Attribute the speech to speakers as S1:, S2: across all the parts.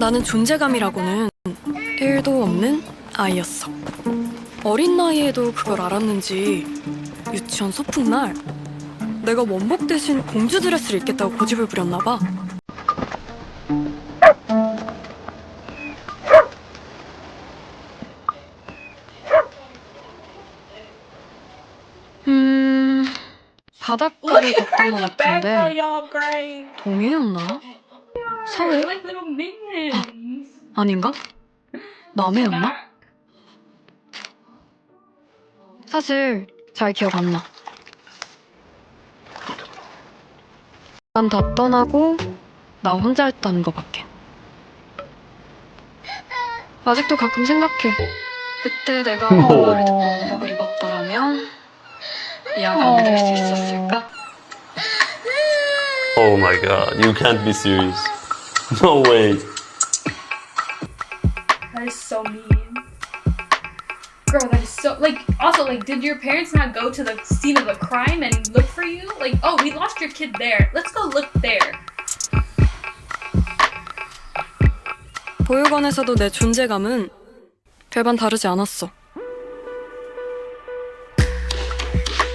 S1: 나는 존재감이라고는 1도 없는 아이였어. 어린 나이에도 그걸 알았는지 유치원 소풍날 내가 원복 대신 공주 드레스를 입겠다고 고집을 부렸나 봐. 음... 바닷가를 갔던 것 같은데. 동해였나? 서해? 아닌가? 남해였나? 사실 잘 기억 안 나. 난 다 떠나고 나 혼자 했다는 거밖에. 아직도 가끔 생각해. 그때 내가 그걸 입었더라면 이해가 안될수 있었을까?
S2: Oh my god, you can't be serious. No way.
S3: That is so mean. Girl, that is so like also like did your parents not go to the scene of the crime and look for you? Like, oh we lost your kid there. Let's go look there.
S1: 보육원에서도 내 존재감은 별반 다르지 않았어.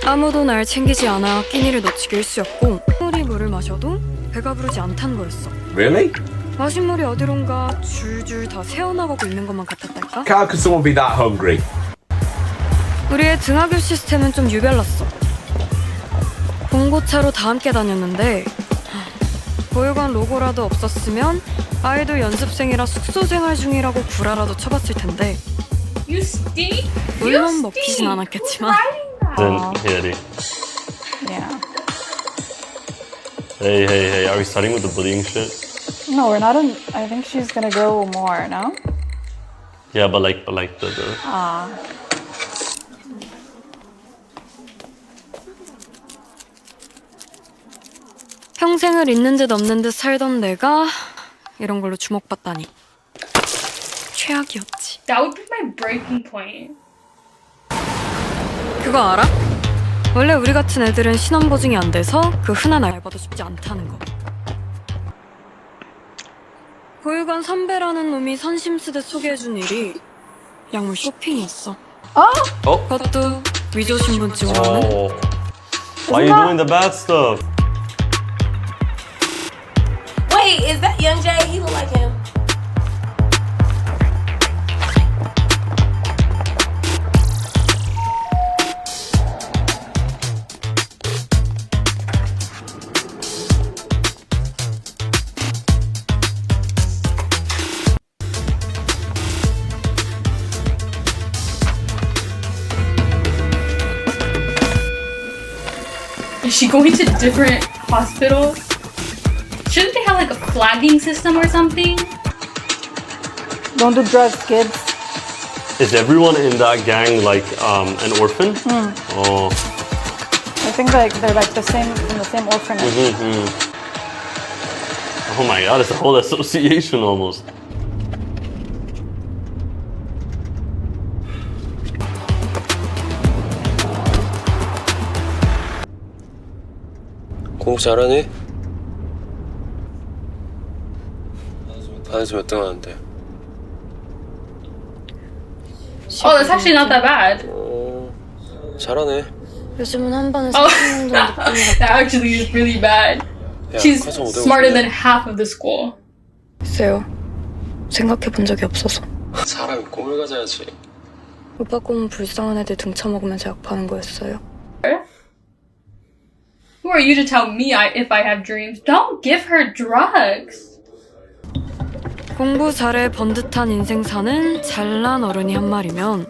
S1: 아무도 날 챙기지 않아 끼니를 놓치기 일쑤였고 아무리 물을 마셔도 배가 부르지 않다는 거였어.
S4: Really?
S1: 마신 물이 어디론가 줄줄 다 새어나가고 있는 것만 같았달까?
S4: How could someone be that hungry?
S1: 우리의 등하교 시스템은 좀 유별났어. 봉고차로 다 함께 다녔는데 보육원 로고라도 없었으면 아이돌 연습생이라 숙소 생활 중이라고 구라라도 쳐봤을 텐데
S3: You stink.
S1: 물론 먹히진. 않았겠지만
S2: Then. Yeah. Hey, hey, hey, are we starting with the bullying shit?
S5: No, we're not in. I think she's gonna go more, no?
S2: Yeah, but like, but like the, the
S5: Ah.
S1: 평생을 있는 듯 없는 듯 살던 내가 이런 걸로 주목받다니 최악이었지.
S3: That would be my breaking point.
S1: 그거 알아? 원래 우리 같은 애들은 신원 보증이 안 돼서 그 흔한 알바도 쉽지 않다는 거. 보육원 선배라는 놈이 선심 쓰듯 소개해준 일이 약물 쇼핑이었어.
S2: Oh.
S1: 그것도 위조 신분증으로는
S2: Oh. Why are you doing the bad stuff?
S6: Wait, is that Young Jay? He look like him.
S3: Going to different hospitals? Shouldn't they have like a flagging system or something?
S5: Don't do drugs, kids.
S2: Is everyone in that gang like um, an orphan? Oh.
S5: I think like they're like the same in the same orphanage.
S2: hmm Oh my god, it's a whole association almost.
S7: 공부 잘하니? 반에서 몇등 하는데?
S3: Oh, that's actually not that bad.
S7: 어, 잘하네.
S1: 요즘은 한 반에서
S3: Oh.
S1: 3명 정도
S3: that actually is really bad.
S7: 야,
S3: She's smarter than half of the school.
S1: 글쎄요. 생각해 본 적이 없어서.
S7: 사람이 꿈을 가져야지.
S1: 오빠 꿈은 불쌍한 애들 등쳐먹으면서 약 파는 거였어요.
S3: Who are you to tell me I, if I have dreams? Don't give her drugs.
S1: 공부 잘해 번듯한 인생 사는 잘난 어른이 한 말이면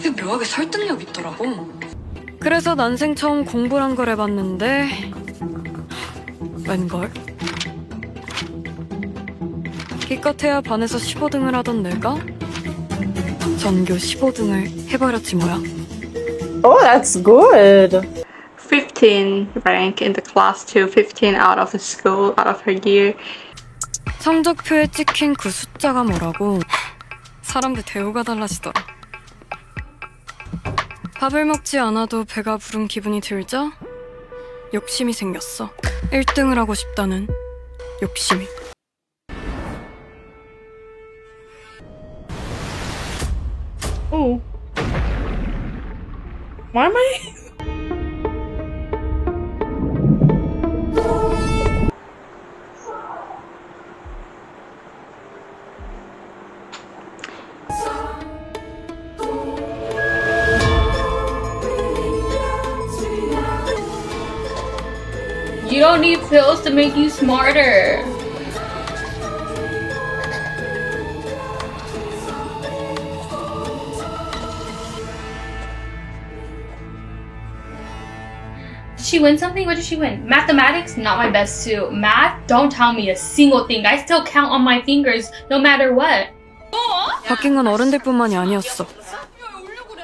S1: 이게 묘하게 설득력 있더라고. 그래서 난생 처음 공부란 걸 해봤는데 웬걸? 기껏해야 반에서 15등을 하던 내가 전교 15등을 해버렸지 뭐야.
S5: Oh, that's good.
S8: 15 rank in the class to 15 out of the school out of her year.
S1: 성적표에 찍힌 그 숫자가 뭐라고 사람들 대우가 달라지더라. 밥을 먹지 않아도 배가 부른 기분이 들자 욕심이 생겼어. 1등을 하고 싶다는 욕심이.
S4: Oh. Why am I?
S3: You don't need pills to make you smarter. Did she win something? What did she win? Mathematics, not my best too. Math, don't tell me a single thing. I still count on my fingers no matter what.
S1: 바뀐 건 어른들뿐만이 아니었어.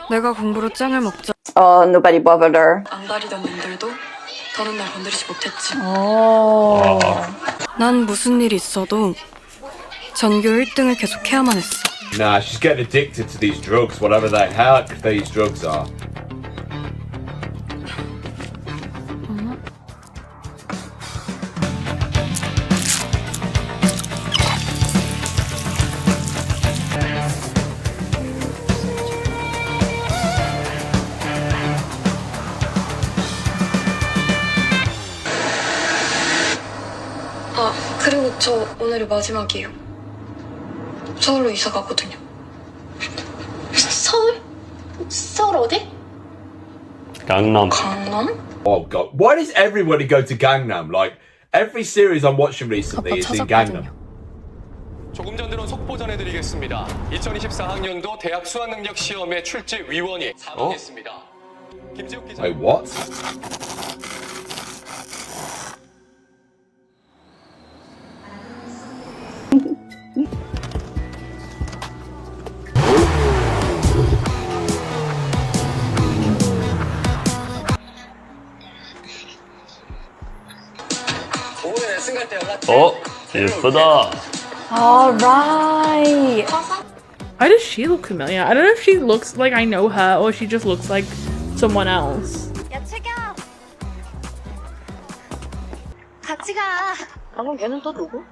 S1: 내가 공부로 짱을 먹자.
S5: Oh, nobody bothered her.
S1: 안 가리던 눈들도 더는 날 건드리지 못했지.
S5: Oh.
S1: 난 무슨 일이 있어도 전교 1등을 계속 해야만 했어.
S9: Nah, she's getting addicted to these drugs, whatever the heck these drugs are.
S1: 저 오늘이 마지막이에요. 서울로 이사 가거든요.
S6: 서울? 서울 어디?
S2: Gangnam.
S1: 강남?
S9: Oh god, why does everybody go to Gangnam? Like every series I'm watching recently is in Gangnam.
S10: 조금 전 들은 속보 전해드리겠습니다. 2024학년도 대학 수학능력 시험의 출제 위원이 사망했습니다. 김지욱 기자.
S9: Wait, what?
S2: Oh, 예쁘다.
S5: All right.
S4: Why does she look familiar? I don't know if she looks like I know her or she just looks like someone else.
S6: 야 책이야. 같이 가.
S1: 방금 걔는 또 누구?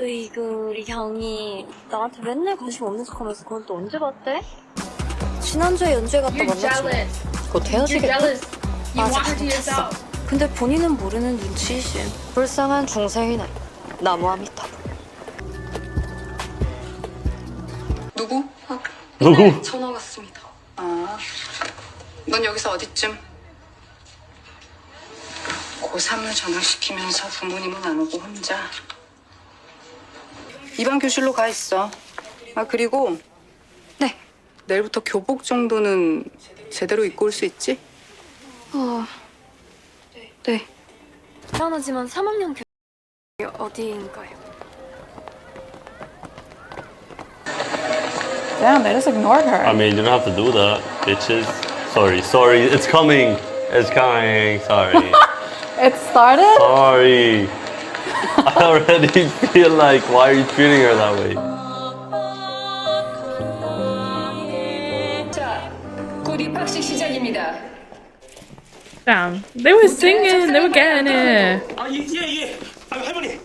S1: 으이그 우리 경이 나한테 맨날 관심 없는 척 하면서 그건 또 언제 봤대? 지난주에 연주회 갔다 만났지
S3: her to
S1: 못했어
S3: yourself.
S1: 근데 본인은 모르는 눈치이심 불쌍한 중생이네 나무와 미타 누구? 아,
S2: 누구?
S1: 네, 전화 왔습니다
S11: 아, 넌 여기서 어디쯤? 고3을 전학시키면서 부모님은 안 오고 혼자. 이방 교실로 가 있어. 아, 그리고,
S1: 네.
S11: 내일부터 교복 정도는 제대로 입고 올 수 있지?
S1: 어... 네 미안하지만 3학년 교... 어디인가요?
S5: Damn, they just ignored her.
S2: I mean, you don't have to do that, bitches. Sorry, sorry. It's coming. It's coming. Sorry.
S5: It started?
S2: sorry. I already feel like, why are you treating her that way?
S4: Damn. They were singing, they were getting it.
S12: 아, 예, 예, 예. 아, 할머니.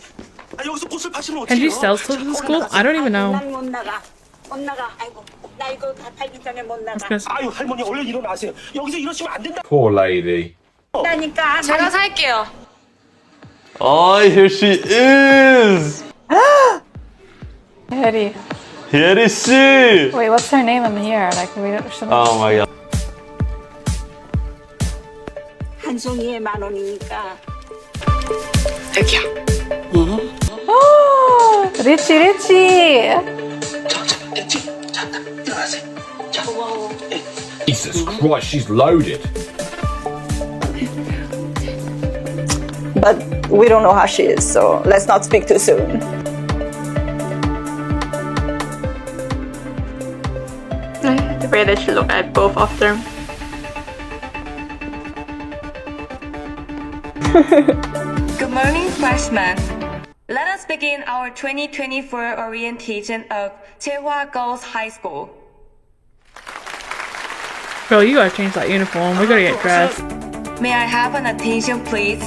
S12: 아, 여기서 꽃을 파시면
S4: Can
S12: 어떡해요?
S4: she sell to the school? I don't even know.
S13: 못 나가. 못 나가. 아이고, 나 이거 다 팔기 전에 못 나가.
S4: Because
S12: 아유, 할머니 얼른 일어나세요. 여기서 이러시면 안 된다.
S9: Poor lady.
S13: 나니까.
S6: 제가 살게요.
S2: Oh, here she is.
S5: Hetty.
S2: Here is she.
S5: Wait, what's her name in here? Like, we don't, shouldn't.
S2: Oh my god.
S13: 한 송이에 만 원이니까.
S5: Oh, Richie, Richie.
S12: 자, 자, 됐지? 자, 딱 일어나세요. 자,
S9: Jesus Christ, she's loaded.
S11: But we don't know how she is, so let's not speak too soon.
S8: The way that she looked at both of them.
S13: Good morning, freshmen. Let us begin our 2024 orientation of Chehua Girls High School.
S4: Girl, you gotta change that uniform. We gotta get dressed.
S13: May I have an attention, please?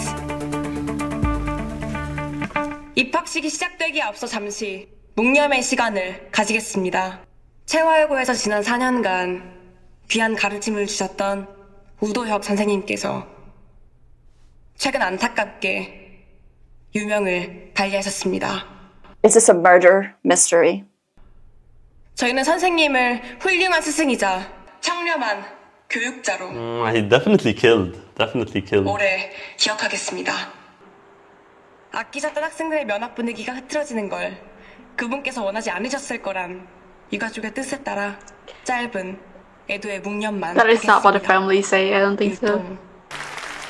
S13: 입학식이 시작되기 앞서 잠시 묵념의 시간을 가지겠습니다. 채화여고에서 지난 4년간 귀한 가르침을 주셨던 우도혁 선생님께서 최근 안타깝게 유명을 달리하셨습니다.
S11: Is this a murder mystery?
S13: 저희는 선생님을 훌륭한 스승이자 청렴한 교육자로
S2: Mm, he definitely killed. Definitely killed.
S13: 오래 기억하겠습니다. 아끼셨던 학생들의 면학 분위기가 흐트러지는 걸 그분께서 원하지 않으셨을 거란 유가족의 뜻에 따라 짧은 애도의 묵념만
S8: That is not what the
S13: 하겠습니다.
S8: family say. I don't think so.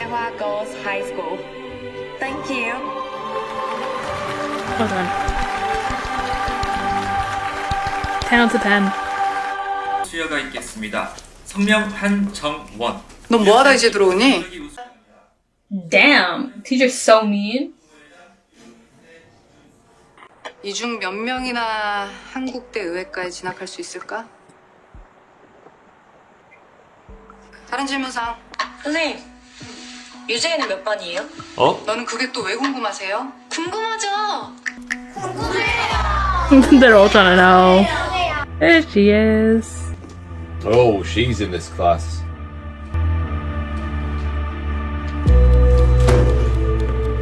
S13: 대화 Girls High School. Thank you.
S4: Well done. 10 out of 10.
S12: 수여가 있겠습니다. 성명 한정원.
S5: 넌 뭐하다 이제 들어오니?
S3: Damn, teacher's so mean.
S5: 이 중 몇 명이나 한국대 의회과에 진학할 수 있을까? 다른 질문상.
S6: 선생님, 유재이는 몇 반이에요?
S2: Oh,
S5: 너는 그게 또 왜 궁금하세요?
S6: 궁금하죠?
S4: They're all trying to know. There she is.
S9: Oh, she's in this class.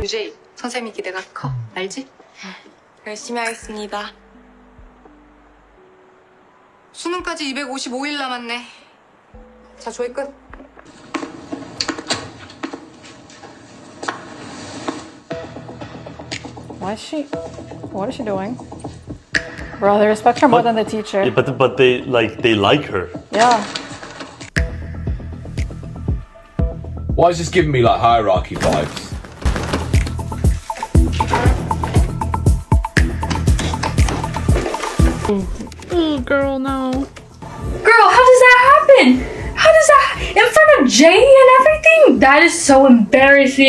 S5: 유재이, 선생님이 기대가 커. 알지?
S13: 열심히 하겠습니다.
S5: 수능까지 255일 남았네. 자, 조회 끝.
S11: Why is she? What is she doing? Bro, they respect her more than the teacher.
S2: yeah, but but they like they like her.
S11: Yeah.
S9: Why is this giving me like hierarchy vibes?
S4: Oh, girl, no.
S3: Girl, how does that happen? How does that in front of Jay and everything? That is so embarrassing.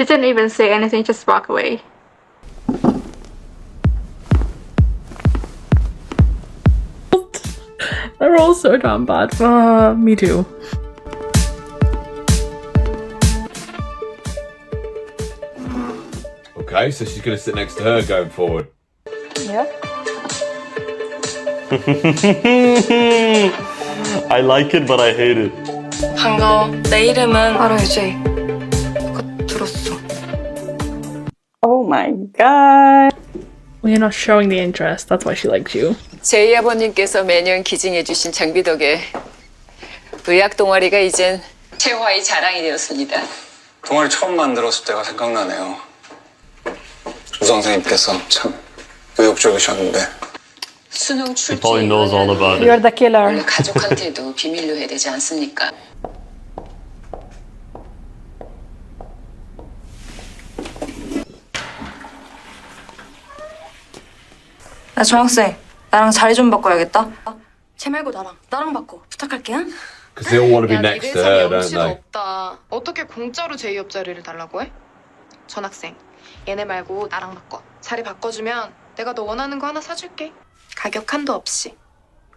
S8: Didn't even say anything, just walk away.
S4: They're all so damn bad. Uh, me too.
S9: Okay, so she's gonna sit next to her going forward.
S11: Yeah.
S2: I like it, but I hate it.
S13: 반가워. 내 이름은
S5: 알아, 유재이.
S11: my god.
S4: Well, you're not showing the interest. That's why she liked you.
S14: 제이 아버님께서 매년 기증해주신 장비 덕에 의학 동아리가 이젠 채화의 자랑이 되었습니다.
S7: 동아리 처음 만들었을 때가 생각나네요. 조 선생님께서 참 의욕적이셨는데
S14: 수능
S2: He
S14: 출제
S2: probably knows all about it.
S11: You're the killer.
S14: 가족한테도 비밀로 해야 되지 않습니까?
S5: 나 정학생, 나랑 자리 좀 바꿔야겠다. 쟤 말고 나랑, 나랑 바꿔. 부탁할게. 응?
S9: Because they all want to be next to her, don't they?
S5: 없다. 어떻게 공짜로 제 옆자리를 달라고 해? 전학생, 얘네 말고 나랑 바꿔. 자리 바꿔주면 내가 너 원하는 거 하나 사줄게. 가격 한도 없이.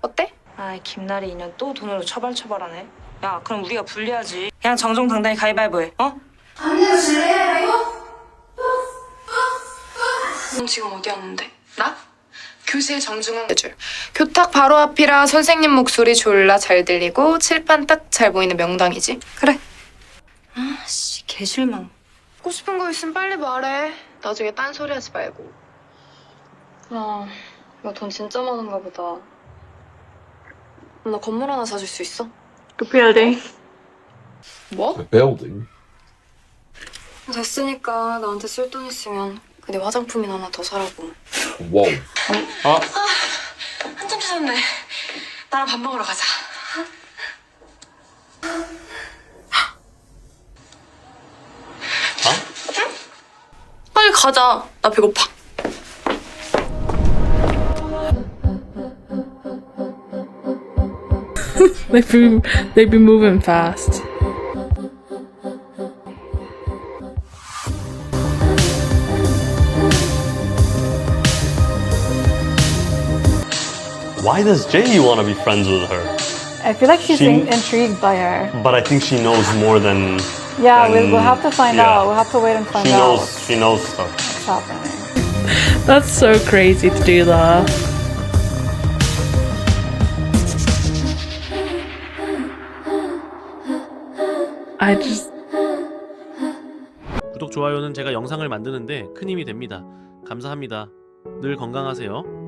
S5: 어때?
S13: 아, 김나리 인연 또 돈으로 처발처발하네. 야, 그럼 우리가 불리하지. 그냥 정정당당히 가위바위보 해. 어?
S5: 넌 지금 어디였는데? 나? 교실 정중앙 줄. 교탁 바로 앞이라 선생님 목소리 졸라 잘 들리고 칠판 딱 잘 보이는 명당이지. 그래.
S13: 아씨, 개실망.
S5: 하고 싶은 거 있으면 빨리 말해. 나중에 딴 소리 하지 말고. 아, 이거 돈 진짜 많은가 보다. 나 건물 하나 사줄 수 있어?
S8: Good building.
S5: 뭐?
S9: The building.
S5: 됐으니까 나한테 쓸 돈 있으면 그내 화장품이나 하나 더 사라고.
S9: 와우.
S13: 아, 한참 찾았네. 나랑 밥 먹으러 가자. 빨리 가자. 나 배고파.
S4: They've been, they've been moving fast.
S2: Why does Jay want to be friends with her?
S15: I feel like she's
S2: She-
S15: in- intrigued by her.
S2: But I think she knows more than.
S15: Yeah, we'll,
S2: than-
S15: we'll have to find
S2: yeah.
S15: out. We'll have to wait and find
S2: She
S15: out
S2: knows. She knows stuff.
S15: what's happening.
S4: That's so crazy to do that. I just
S10: 구독, 좋아요는 제가 영상을 만드는데 큰 힘이 됩니다. 감사합니다. 늘 건강하세요.